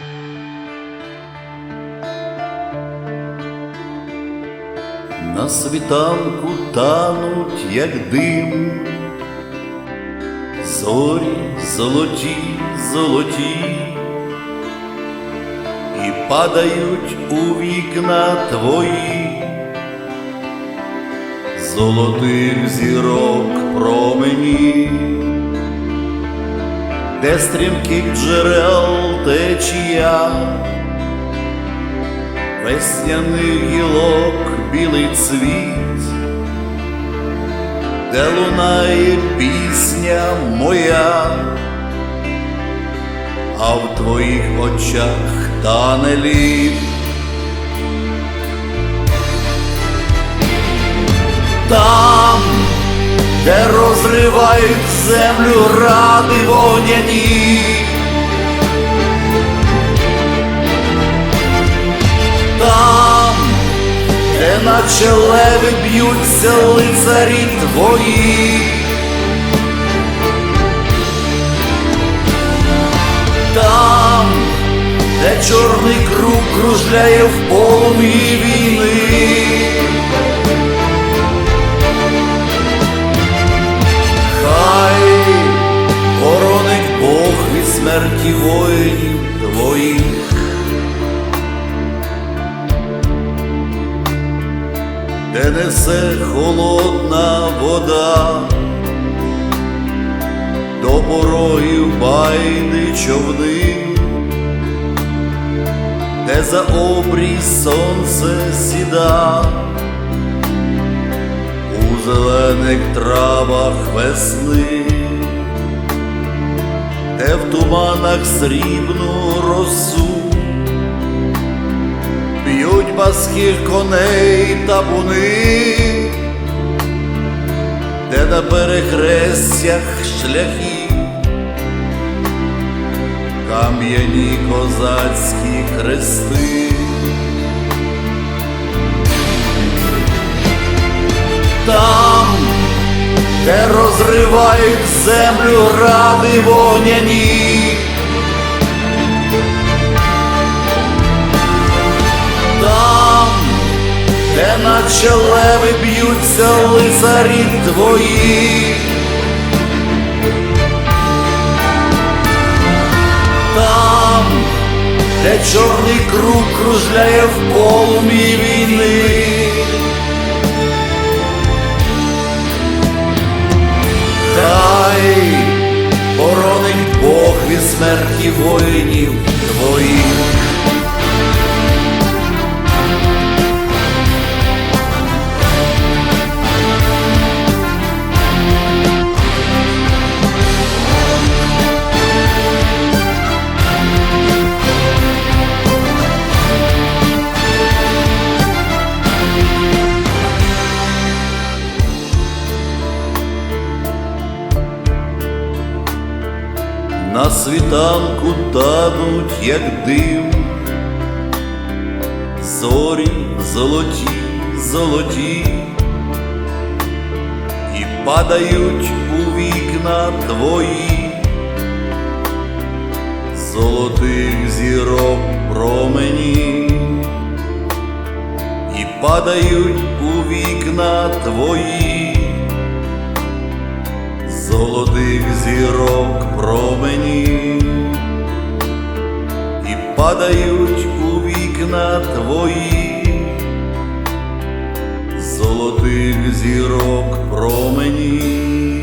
На світанку тануть, як дим, зорі золоті, золоті, і падають у вікна твої, золотих зірок промені, де стрімких джерел течія весняних гілок білий цвіт, де лунає пісня моя, а в твоїх очах тане лід. Там, де розривають землю ради вогняні. Наче леви б'ються лицарі твої. Там, де чорний круг кружляє в полум'ї де несе холодна вода, до порогів байди човни, де за обрій сонце сіда, у зелених травах весни, де в туманах срібну росу баских коней табуни, де на перехрестях шляхів кам'яні козацькі хрести. Там, де розривають землю ради вогняні. Наче леви б'ються лицарі твої. Там, де чорний круг кружляє в полум'ї війни. Хай боронить Бог від смерті воїнів твоїх. На світанку тануть, як дим, зорі золоті, золоті, і падають у вікна твої, золотих зірок промені, і падають у вікна твої. Золотих зірок падають у вікна твої, золотих зірок промені.